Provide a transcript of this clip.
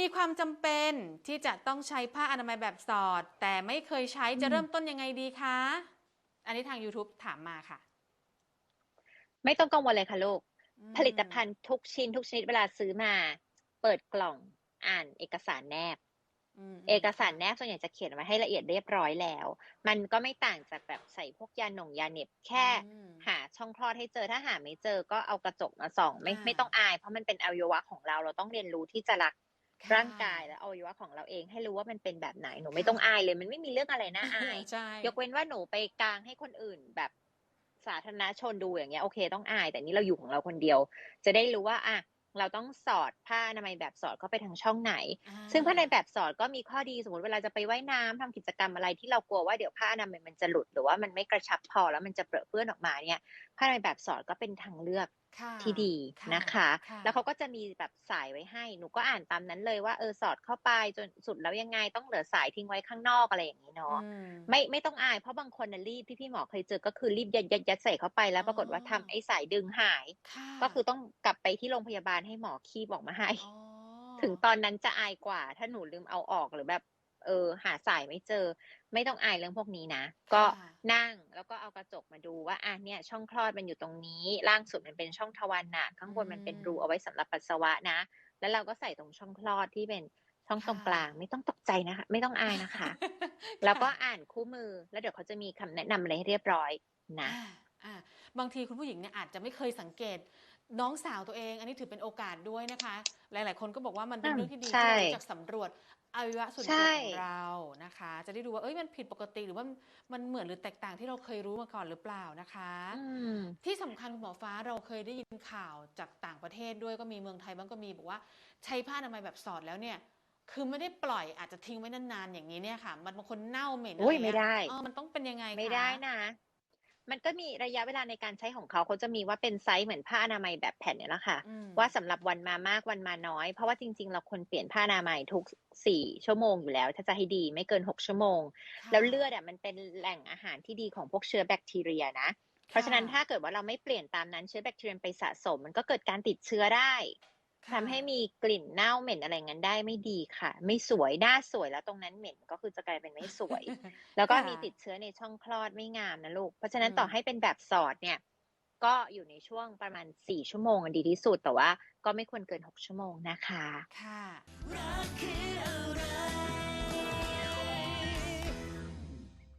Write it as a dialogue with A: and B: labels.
A: มีความจำเป็นที่จะต้องใช้ผ้าอนามัยแบบสอด แต่ไม่เคยใช้จะ
B: อืม
A: เริ่มต้นยังไงดีคะ อันนี้ทาง YouTube ถามมาค่ะ
B: ไม่ต้องกังวลเลยค่ะลูก
A: อืม
B: ผลิตภัณฑ์ทุกชิ้นทุกชนิดเวลาซื้อมา เปิดกล่องอ่านเอกสารแนบ
A: ม
B: เอกสารแนบส่วนใหญ่จะเขียนไว้ให้ละเอียดเรียบร้อยแล้ว มันก็ไม่ต่างจากแบบใส่พวกยาหนงยาเหน็บแค่
A: อืม
B: หาช่องคลอดให้เจอถ้าหาไม่เจอก็เอากระจกมาส่อง ไม่
A: อ่า
B: ไม่ต้องอายเพราะมันเป็นอวัยวะของเราเราต้องเรียนรู้ที่จะรัก
A: ค่ะ
B: ร่างกายและอวัยวะของเราเองให้รู้ว่ามันเป็นแบบไหนหนูไม่ต้องอายเลย มันไม่มีเรื่องอะไรน่าอาย
A: ใช่
B: ยกเว้นว่าหนูไปกลางให้คนอื่นแบบสาธารณชนดูอย่างเงี้ยโอเคต้องอาย แต่นี่เราอยู่ของเราคนเดียว จะได้รู้ว่าอะเราต้องสอดผ้าอนามัยแบบสอดเข้าไปทางช่องไหน
A: อ่
B: ซึ่งผ้าอนามัยแบบสอดก็มีข้อดีสมมติเวลาจะไปว่ายน้ำทำกิจกรรมอะไรที่เรากลัวว่าเดี๋ยวผ้าอนามัยมันจะหลุด หรือว่ามันไม่กระชับพอแล้วมันจะเปรอะเปื้อนออกมาเนี่ย ผ้าอนามัยแบบสอดก็เป็นทางเลือก
A: ค่ะ
B: ที่ดี
A: ค่ะ
B: นะคะ
A: ค่ะ
B: แล้วเขาก็จะมีแบบสายไว้ให้ หนูก็อ่านตามนั้นเลยว่าเออสอดเข้าไปจนสุดแล้วยังไงต้องเหลือสายทิ้งไว้ข้างนอกอะไรอย่างนี้เนาะ
A: อืม
B: ไม่ไม่ต้องอายเพราะบางคนน่ะรีบที่พี่หมอเคยเจอก็คือรีบยัดยัดยัดใส่เข้าไปแล้ว
A: อ๋อ
B: ปรากฏว่าทำไอ้สายดึงหาย
A: ค่ะ
B: ก็คือต้องกลับไปที่โรงพยาบาลให้หมอคีบออกมาให้
A: อ๋อ
B: ถึงตอนนั้นจะอายกว่า ถ้าหนูลืมเอาออกหรือแบบเออหาสายไม่เจอ ไม่ต้องอายเรื่องพวกนี้นะ ก็
A: ค่ะ
B: นั่งแล้วก็เอากระจกมาดูว่าอะเนี่ย ช่องคลอดมันอยู่ตรงนี้ ล่างสุดมันเป็นช่องทวารหนักข้างบนมันเป็นรูเอาไว้สำหรับปัสสาวะนะ แล้วเราก็ใส่ตรงช่องคลอดที่เป็นช่องตรงกลางไม่ต้องตกใจนะคะ ไม่ต้องอายนะคะ แล้วก็อ่านคู่มือ แล้วเดี๋ยวเขาจะมีคำแนะนำอะไรให้เรียบร้อยนะ
A: อ่าอ่าบางทีคุณผู้หญิงเนี่ยอาจจะไม่เคยสังเกต น้องสาวตัวเอง อันนี้ถือเป็นโอกาสด้วยนะคะ หลาย ๆ คนก็บอกว่ามันเป็น
B: อืม
A: เรื่องที่ดี
B: ใช่
A: ที่เรารู้จักสำรวจอวัยวะส่วน
B: ใช่
A: ตัวของเรานะคะ จะได้ดูว่าเอ้ยมันผิดปกติหรือว่ามันเหมือนหรือแตกต่างที่เราเคยรู้มาก่อนหรือเปล่านะคะ
B: อืม
A: ที่สำคัญคุณหมอฟ้าเราเคยได้ยินข่าวจากต่างประเทศด้วยก็มีเมืองไทยบ้างก็มีบอกว่าใช้ผ้าอนามัยแบบสอดแล้วเนี่ย คือไม่ได้ปล่อยอาจจะทิ้งไว้นานๆอย่างนี้เนี่ยค่ะ มันบางคนเน่าเหม็น
B: อุ้ย
A: อะร
B: ไม่
A: เงี้
B: ได้
A: เออมันต้องเป็นยังไงคะ
B: ไม่ได้นะ มันก็มีระยะเวลาในการใช้ของเขาเขาจะมีว่าเป็นไซส์เหมือนผ้าอนามัยแบบแผ่นเนี่ยแหละค่ะ
A: อืม
B: ว่าสำหรับวันมามากวันมาน้อย เพราะว่าจริงๆ เราควรเปลี่ยนผ้าอนามัยทุกสี่ชั่วโมงอยู่แล้ว ถ้าจะให้ดีไม่เกินหกชั่วโมง
A: ค่ะ
B: แล้วเลือดอะมันเป็นแหล่งอาหารที่ดีของพวกเชื้อแบคทีเรียนะ เพราะฉะนั้นถ้าเกิดว่าเราไม่เปลี่ยนตามนั้นเชื้อแบคทีเรียไปสะสม มันก็เกิดการติดเชื้อได้
A: ค่ะ
B: ทำให้มีกลิ่นเน่าเหม็นอะไรงั้นได้ไม่ดีค่ะ ไม่สวยหน้าสวยแล้วตรงนั้นเหม็นก็คือจะกลายเป็นไม่สวย แล้วก็
A: ค่ะ
B: มีติดเชื้อในช่องคลอดไม่งามนะลูก เพราะฉะนั้น
A: อืม
B: ต่อให้เป็นแบบสอดเนี่ย ก็อยู่ในช่วงประมาณสี่ชั่วโมงอะดีที่สุดแต่ว่า ก็ไม่ควรเกินหกชั่วโมงนะคะ
A: ค่ะ
C: รักคืออะไร